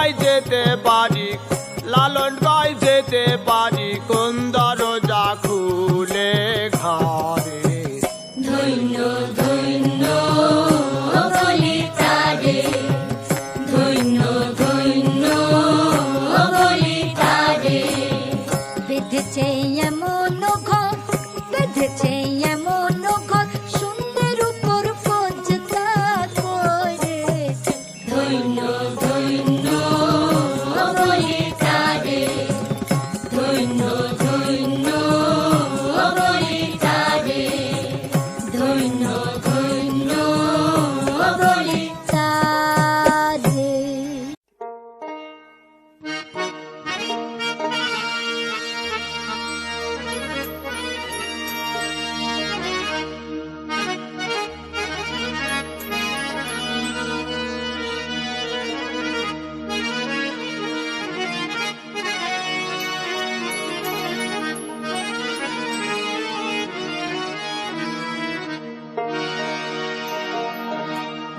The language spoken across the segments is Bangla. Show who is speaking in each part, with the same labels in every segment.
Speaker 1: ভাই যেতে পারি লালন ভাই যেতে পারি।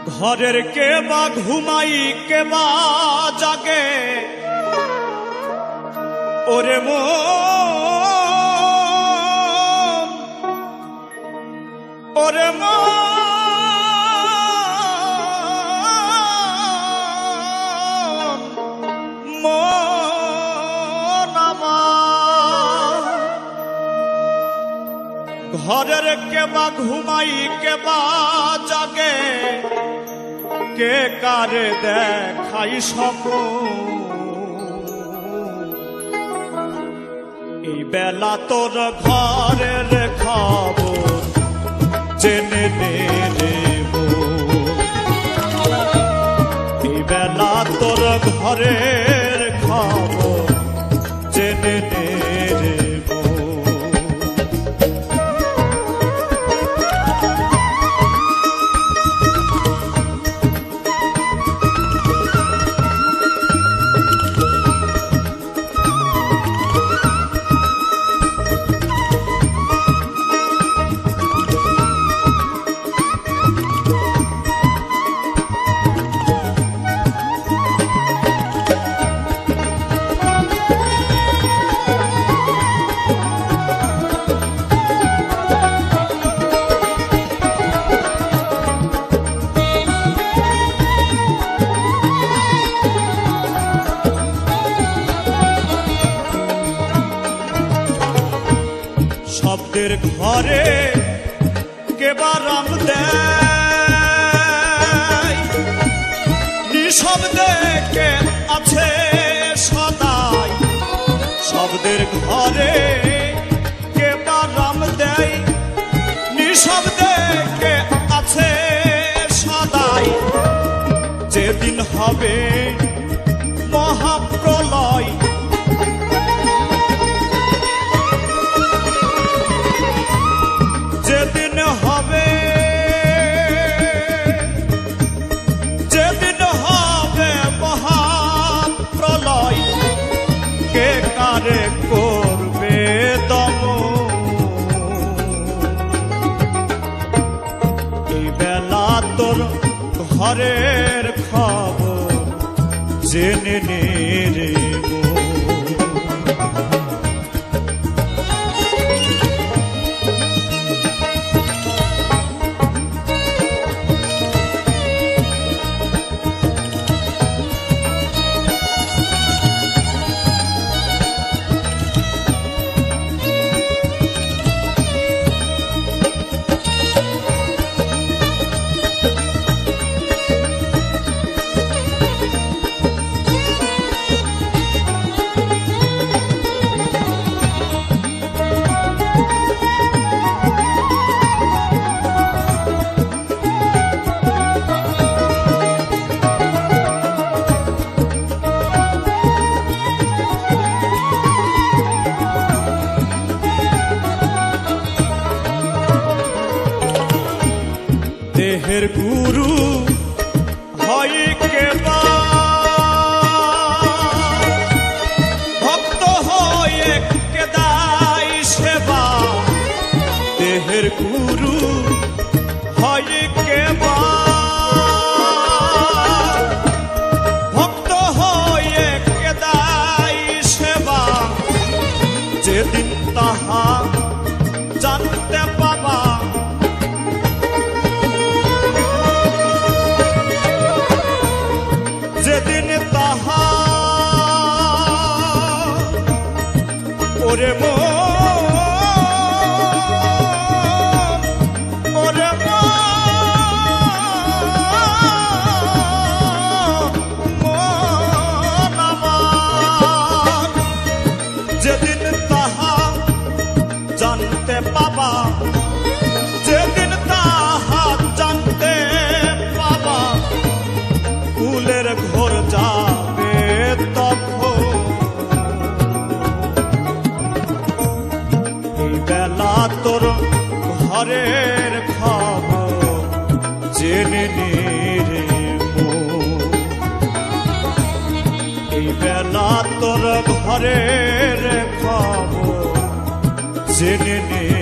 Speaker 2: ঘরের কে বা ঘুমাই কে বা জাগে। ওরে মো ওরে মো ঘরের কেবা ঘুমাই, কেবা জাগে। কে কার দেখাই সপ এই বেলা তোর ঘরের খাব জেনে নে এই বেলা তোর ঘরের শব্দের কে আছে সদাই। শব্দের ঘরে water. এই বেলা তোর ঘরের খবর? জেনে নে।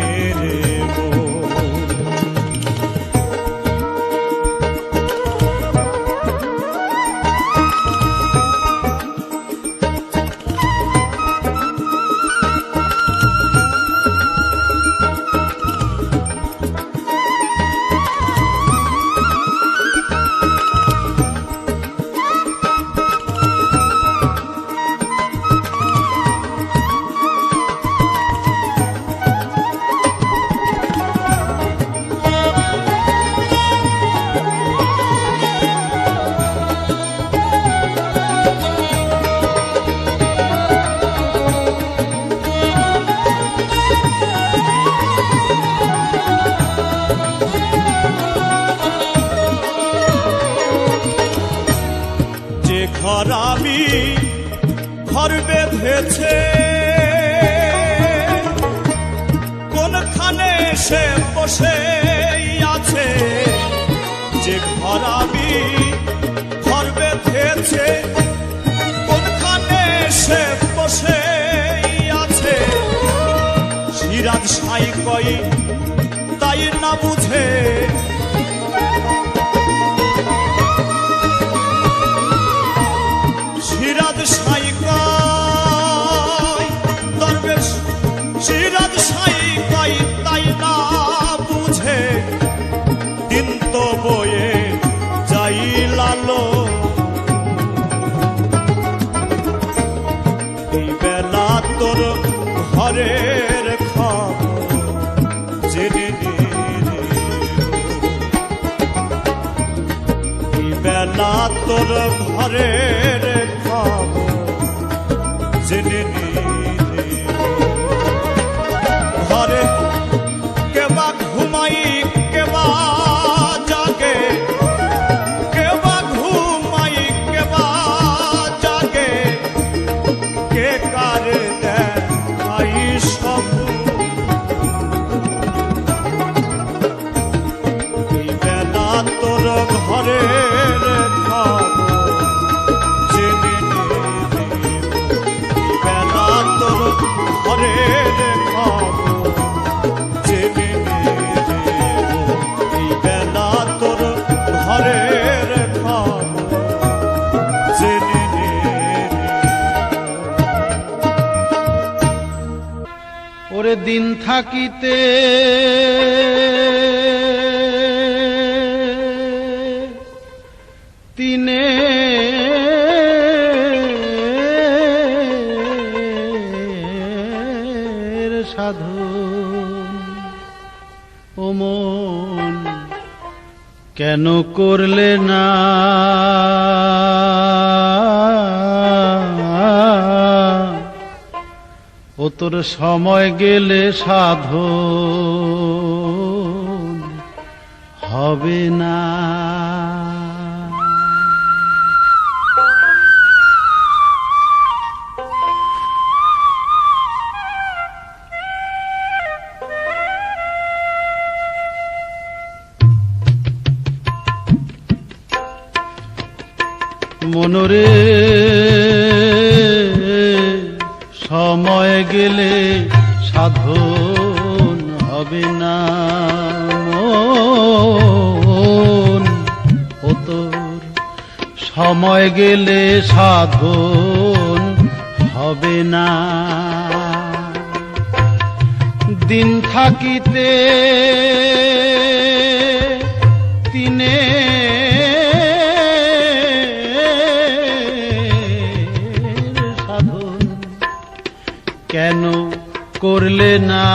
Speaker 2: ঘরের খবর জেনে বেলা তোর ঘরের
Speaker 3: দিন থাকিতে। তিনে সাধু ও মন কেন করলে না? তোর সময় গেলে সাধু হবে না। মনরে গেলে সাধন হবে না ও তোর সময় গেলে সাধন হবে না। দিন থাকিতে করলে না।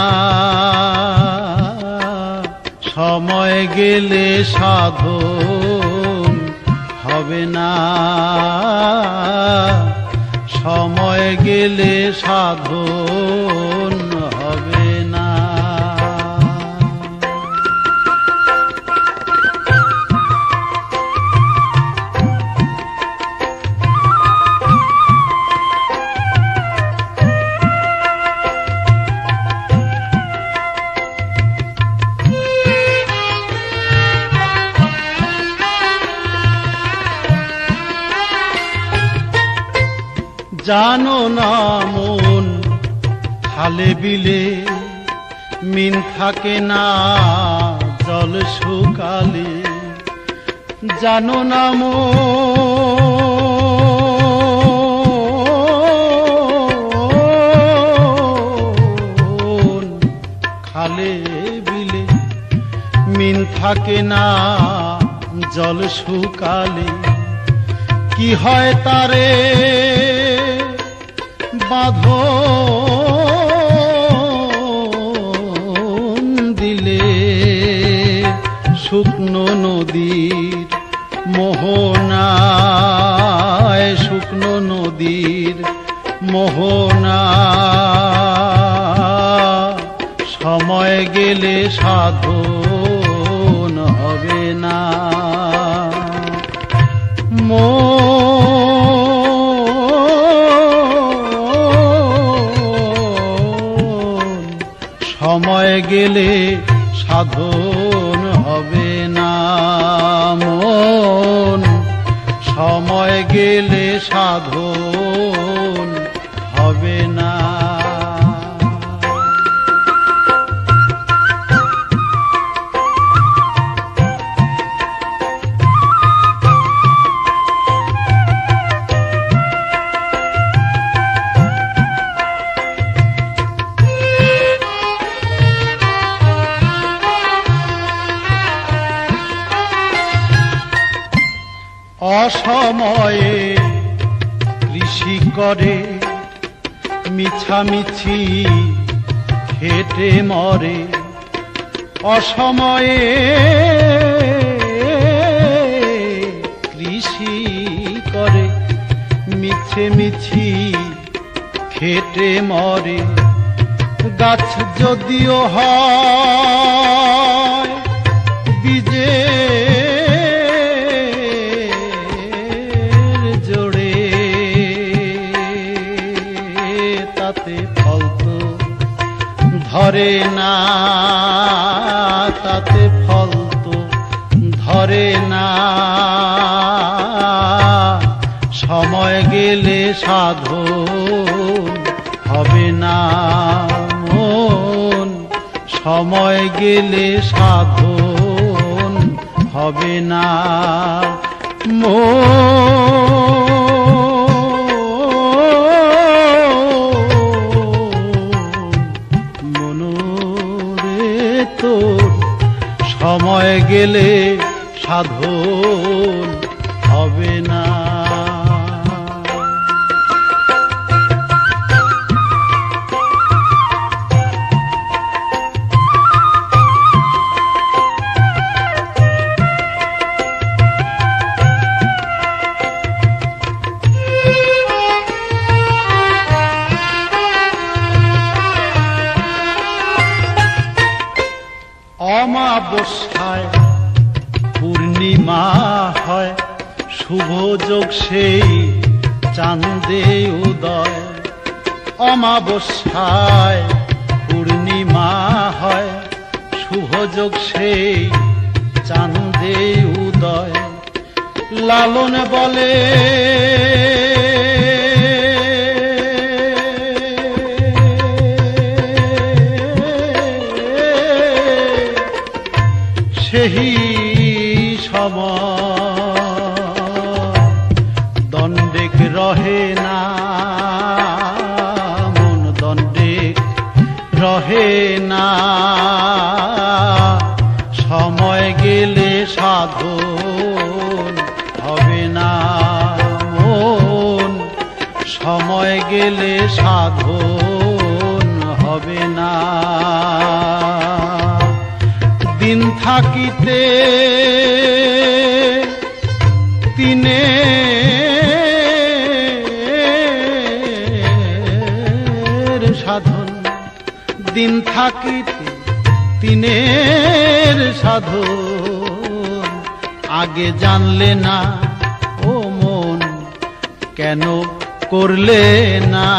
Speaker 3: সময় গেলে সাধন হবে না। সময় গেলে সাধন জানো না মন, খালে বিলে মিন থাকে না জল শুকালে। জানো না মন, খালে বিলে মিন থাকে না জল শুকালে। কি হয় তারে বাঁধো দিলে শুকনো নদীর মোহনায় শুকনো নদীর মোহনা সময় গেলে সাধন সময় গেলে সাধন হবে না মন। সময় গেলে সাধন অসময়ে কৃষি করে, মিছামিছি খেটে মরে। অসময়ে কৃষি করে মিছে মিছি খেটে মরে। গাছ যদিও হয় তাতে ফল তো ধরে না, তাতে ফল তো ধরে না, সময় গেলে সাধন হবে না মন। সময় গেলে সাধন হবে না মন। সময় গেলে সাধন হবে না। সেই চাঁদে উদয় অমাবস্যায় পূর্ণিমা হয়। শুভ যোগ সেই চাঁদে উদয় লালন বলে। সেই না। সময় গেলে সাধন হবে না মন। সময় গেলে সাধন হবে না। দিন থাকিতে তিনে দিন থাকিতে তিনের সাধন। আগে জানলে না, ও মন কেন করলে না?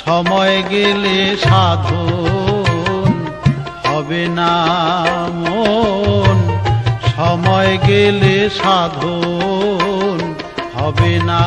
Speaker 3: সময় গেলে সাধন হবে না মন। সময় গেলে সাধন হবে না।